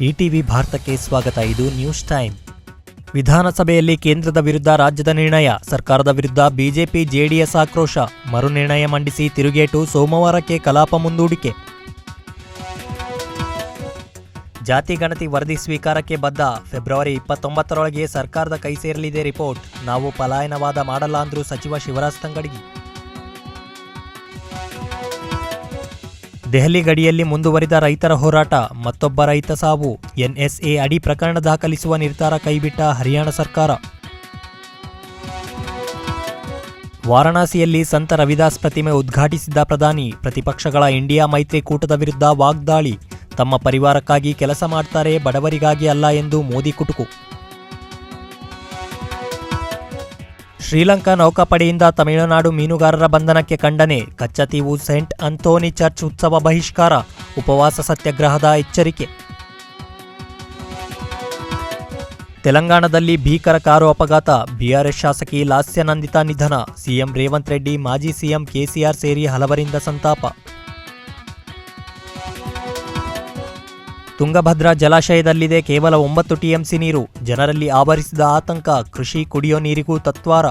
ETV ಭಾರತಕ್ಕೆ ಸ್ವಾಗತ. ಇದು ನ್ಯೂಸ್ ಟೈಮ್. ವಿಧಾನಸಭೆಯಲ್ಲಿ ಕೇಂದ್ರದ ವಿರುದ್ಧ ರಾಜ್ಯದ ನಿರ್ಣಯ, ಸರ್ಕಾರದ ವಿರುದ್ಧ ಬಿಜೆಪಿ ಜೆಡಿಎಸ್ ಆಕ್ರೋಶ, ಮರು ನಿರ್ಣಯ ಮಂಡಿಸಿ ತಿರುಗೇಟು ಸೋಮವಾರಕ್ಕೆ ಕಲಾಪ ಮುಂದೂಡಿಕೆ. ಜಾತಿ ಗಣತಿ ವರದಿ ಸ್ವೀಕಾರಕ್ಕೆ ಬದ್ಧ, ಫೆಬ್ರವರಿ ಇಪ್ಪತ್ತೊಂಬತ್ತರೊಳಗೆ ಸರ್ಕಾರದ ಕೈ ಸೇರಲಿದೆ ರಿಪೋರ್ಟ್. ನಾವು ಪಲಾಯನವಾದ ಮಾಡಲ್ಲ ಅಂದ್ರು ಸಚಿವ ಶಿವರಾಜ್ ತಂಗಡಗಿ. ದೆಹಲಿ ಗಡಿಯಲ್ಲಿ ಮುಂದುವರಿದ ರೈತರ ಹೋರಾಟ, ಮತ್ತೊಬ್ಬ ರೈತ ಸಾವು. ಎನ್ಎಸ್ಎ ಅಡಿ ಪ್ರಕರಣ ದಾಖಲಿಸುವ ನಿರ್ಧಾರ ಕೈಬಿಟ್ಟ ಹರಿಯಾಣ ಸರ್ಕಾರ. ವಾರಣಾಸಿಯಲ್ಲಿ ಸಂತ ರವಿದಾಸ್ ಪ್ರತಿಮೆ ಉದ್ಘಾಟಿಸಿದ್ದ ಪ್ರಧಾನಿ, ಪ್ರತಿಪಕ್ಷಗಳ ಇಂಡಿಯಾ ಮೈತ್ರಿಕೂಟದ ವಿರುದ್ಧ ವಾಗ್ದಾಳಿ. ತಮ್ಮ ಪರಿವಾರಕ್ಕಾಗಿ ಕೆಲಸ ಮಾಡ್ತಾರೆ, ಬಡವರಿಗಾಗಿ ಅಲ್ಲ ಎಂದು ಮೋದಿ ಕುಟುಕು. ಶ್ರೀಲಂಕಾ ನೌಕಾಪಡೆಯಿಂದ ತಮಿಳುನಾಡು ಮೀನುಗಾರರ ಬಂಧನಕ್ಕೆ ಖಂಡನೆ. ಕಚ್ಚತೀವು ಸೆಂಟ್ ಅಂತೋನಿ ಚರ್ಚ್ ಉತ್ಸವ ಬಹಿಷ್ಕಾರ, ಉಪವಾಸ ಸತ್ಯಾಗ್ರಹದ ಎಚ್ಚರಿಕೆ. ತೆಲಂಗಾಣದಲ್ಲಿ ಭೀಕರ ಕಾರು ಅಪಘಾತ ಬಿಆರ್ಎಸ್ ಶಾಸಕಿ ಲಾಸ್ಯನಂದಿತಾ ನಿಧನ, ಸಿಎಂ ರೇವಂತ್ ರೆಡ್ಡಿ, ಮಾಜಿ ಸಿಎಂ ಕೆಸಿಆರ್ ಸೇರಿ ಹಲವರಿಂದ ಸಂತಾಪ. ತುಂಗಭದ್ರಾ ಜಲಾಶಯದಲ್ಲಿದೆ ಕೇವಲ ಒಂಬತ್ತು ಟಿಎಂಸಿ ನೀರು. ಜನರಲ್ಲಿ ಆವರಿಸಿದ ಆತಂಕ, ಕೃಷಿ ಕುಡಿಯೋ ನೀರಿಗೂ ತತ್ವಾರ.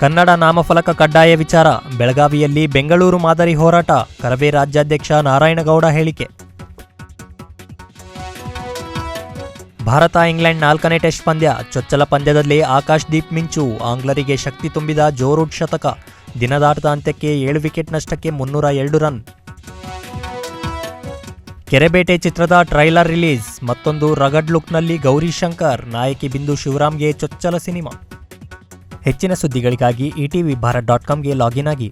ಕನ್ನಡ ನಾಮಫಲಕ ಕಡ್ಡಾಯ ವಿಚಾರ, ಬೆಳಗಾವಿಯಲ್ಲಿ ಬೆಂಗಳೂರು ಮಾದರಿ ಹೋರಾಟ, ಕರವೇ ರಾಜ್ಯಾಧ್ಯಕ್ಷ ನಾರಾಯಣಗೌಡ ಹೇಳಿಕೆ. ಭಾರತ, ಇಂಗ್ಲೆಂಡ್ ನಾಲ್ಕನೇ ಟೆಸ್ಟ್ ಪಂದ್ಯ, ಚೊಚ್ಚಲ ಪಂದ್ಯದಲ್ಲಿ ಆಕಾಶ್ ದೀಪ್ ಮಿಂಚು, ಆಂಗ್ಲರಿಗೆ ಶಕ್ತಿ ತುಂಬಿದ ಜೋರೂಟ್ ಶತಕ. ದಿನದಾಟದ ಅಂತ್ಯಕ್ಕೆ ಏಳು ವಿಕೆಟ್ ನಷ್ಟಕ್ಕೆ ಮುನ್ನೂರ ಎರಡು ರನ್. ಕೆರೆಬೇಟೆ ಚಿತ್ರದ ಟ್ರೈಲರ್ ರಿಲೀಸ್. ಮತ್ತೊಂದು ರಗಡ್ ಲುಕ್ನಲ್ಲಿ ಗೌರಿ ಶಂಕರ್, ನಾಯಕಿ ಬಿಂದು ಶಿವರಾಮ್ಗೆ ಚೊಚ್ಚಲ ಸಿನಿಮಾ. ಹೆಚ್ಚಿನ ಸುದ್ದಿಗಳಿಗಾಗಿ ಇಟಿವಿ ಭಾರತ್ ಡಾಟ್ ಕಾಮ್ಗೆ ಲಾಗಿನ್ ಆಗಿ.